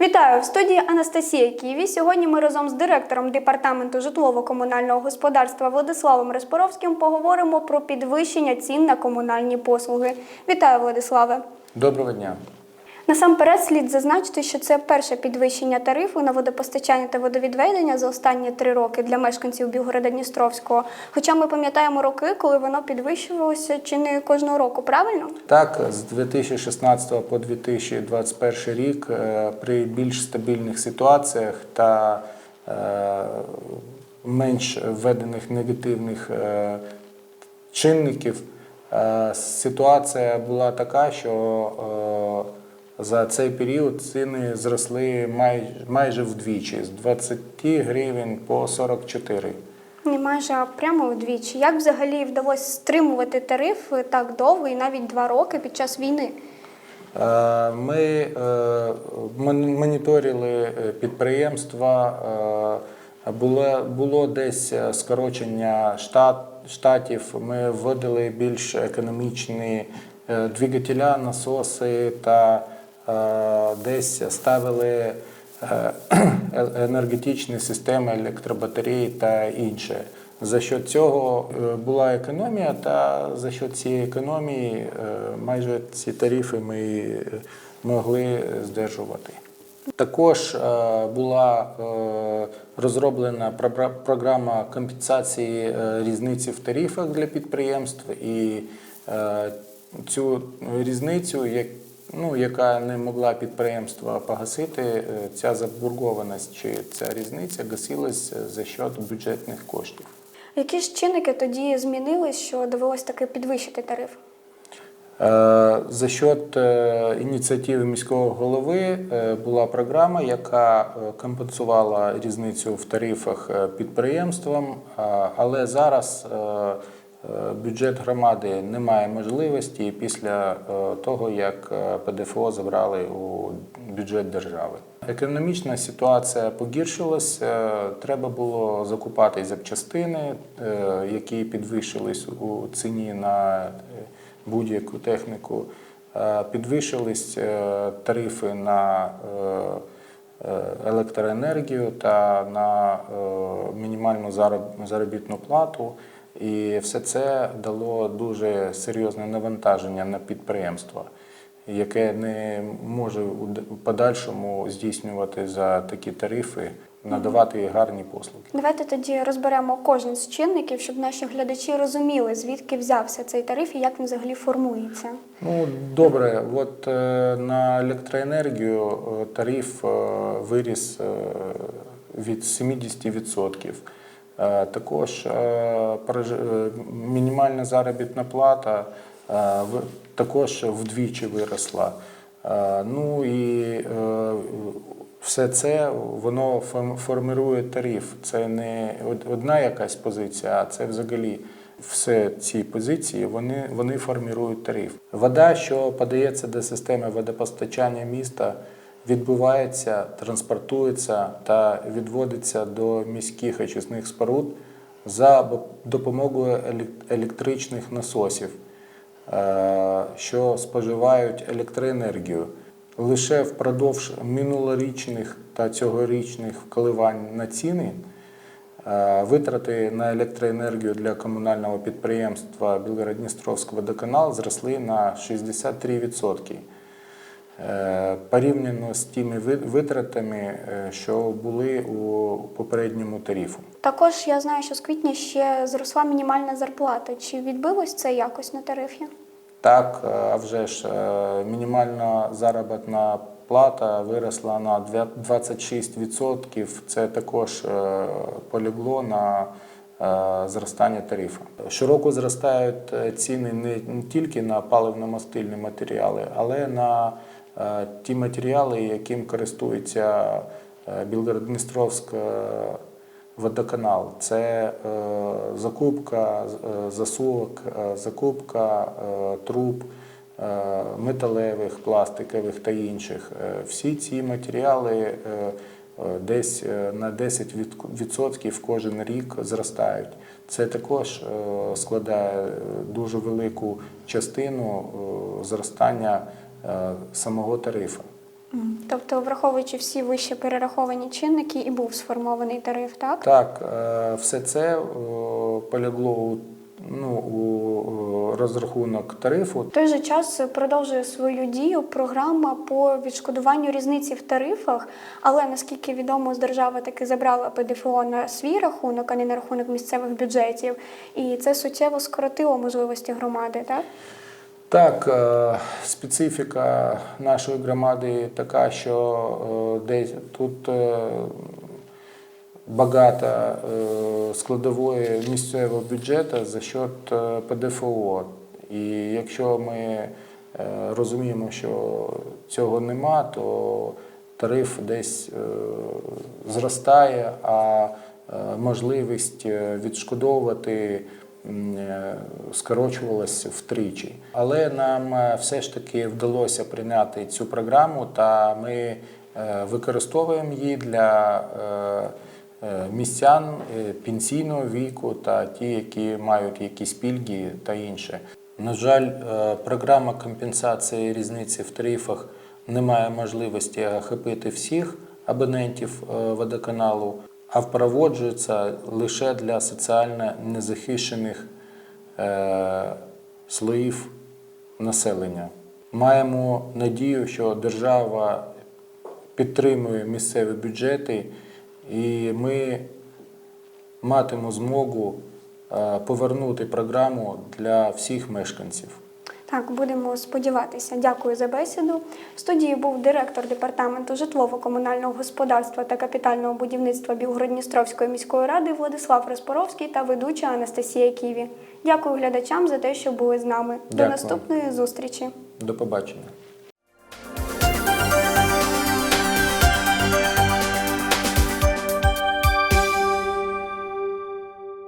Вітаю в студії Анастасія Ківі. Сьогодні ми разом з директором департаменту житлово-комунального господарства Владиславом Респоровським поговоримо про підвищення цін на комунальні послуги. Вітаю, Владиславе! Доброго дня. Насамперед слід зазначити, що це перше підвищення тарифу на водопостачання та водовідведення за останні три роки для мешканців Білгорода Дністровського. Хоча ми пам'ятаємо роки, коли воно підвищувалося чи не кожного року, правильно? Так, з 2016 по 2021 рік е, при більш стабільних ситуаціях та е, менш введених негативних е, чинників ситуація була така, що за цей період ціни зросли май, майже вдвічі з 20 гривень по 44. Ні, майже а прямо вдвічі. Як взагалі вдалося стримувати тариф так довго і навіть два роки під час війни? Е, Ми е, моніторили е, підприємства. е, Було, було десь е, скорочення штат, штатів. Ми вводили більш економічні е, двигателя, насоси та е, десь ставили е, е- енергетичні системи, електробатарії та інше. За що цього е, була економія, та за що цієї економії е, майже ці тарифи ми е, могли здержувати. Також е, була е, розроблена програма компенсації е, різниці в тарифах для підприємств, і е, цю різницю, ну, яка не могла підприємства погасити, е, ця заборгованість чи ця різниця гасилась за счет бюджетних коштів. Які ж чинники тоді змінились, що довелось таки підвищити тариф? Е, За счет е, ініціативи міського голови е, була програма, яка е, компенсувала різницю в тарифах е, підприємствам, е, але зараз е, е, бюджет громади не має можливості після е, того, як е, ПДФО забрали у бюджет держави. Економічна ситуація погіршилась. е, Треба було закупати запчастини, е, які підвищились у ціні на е, будь-яку техніку. Е, Підвищились е, тарифи на е, е, електроенергію та на е, мінімальну зароб- заробітну плату. І все це дало дуже серйозне навантаження на підприємства, яке не може у подальшому здійснювати за такі тарифи, надавати гарні послуги. Давайте тоді розберемо кожен з чинників, щоб наші глядачі розуміли, звідки взявся цей тариф і як він взагалі формується. Ну, добре, от е, на електроенергію е, тариф е, виріс від 70%. Е, Також е, е, мінімальна заробітна плата також вдвічі виросла. Ну і все це воно формирує тариф. Це не одна якась позиція, а це взагалі все ці позиції вони, вони формують тариф. Вода, що подається до системи водопостачання міста, відбувається, транспортується та відводиться до міських очисних споруд за допомогою елек- електричних насосів, е, що споживають електроенергію. Лише впродовж минулорічних та цьогорічних вколивань на ціни Е, Витрати на електроенергію для комунального підприємства Білгород-Дністровський водоканал зросли на 63%. Е, Порівняно з тими витратами, е, що були у попередньому тарифу. Також я знаю, що з квітня ще зросла мінімальна зарплата. Чи відбилось це якось на тарифі? Так, е, а вже ж мінімальна заробітна плата виросла на двя- 26%. Це також полягло на зростання тарифу. Щороку зростають ціни не тільки на паливно-мастильні матеріали, але на ті матеріали, яким користується е, Білгород-Дністровська водоканал. Це е, закупка е, засувок, е, закупка е, труб е, металевих, пластикових та інших. Е, Всі ці матеріали е, е, десь е, на 10% кожен рік зростають. Це також е, складає е, дуже велику частину е, зростання е, самого тарифу. Тобто, враховуючи всі вище перераховані чинники, і був сформований тариф, так? Так, е, все це е, полягло у, ну, у е, розрахунок тарифу. В той же час продовжує свою дію програма по відшкодуванню різниці в тарифах, але наскільки відомо, з держави таки забрала ПДФО на свій рахунок, а не на рахунок місцевих бюджетів. І це суттєво скоротило можливості громади, так? Так, е, специфіка нашої громади така, що е, десь тут е, багато складової місцевого бюджету за счет ПДФО. І якщо ми розуміємо, що цього нема, то тариф десь зростає, а можливість відшкодовувати е, скорочувалась втричі. Але нам е, все ж таки вдалося прийняти цю програму, та ми е, використовуємо її для містян пенсійного віку та ті, які мають якісь пільги та інше. На жаль, програма компенсації різниці в тарифах не має можливості охопити всіх абонентів водоканалу, а впроваджується лише для соціально незахищених е, слоїв населення. Маємо надію, що держава підтримує місцеві бюджети, і ми матимемо змогу е, повернути програму для всіх мешканців. Так, будемо сподіватися. Дякую за бесіду. В студії був директор департаменту житлово-комунального господарства та капітального будівництва Білгород-Дністровської міської ради Владислав Розпоровський та ведуча Анастасія Ківі. Дякую глядачам за те, що були з нами. До наступної зустрічі. До побачення.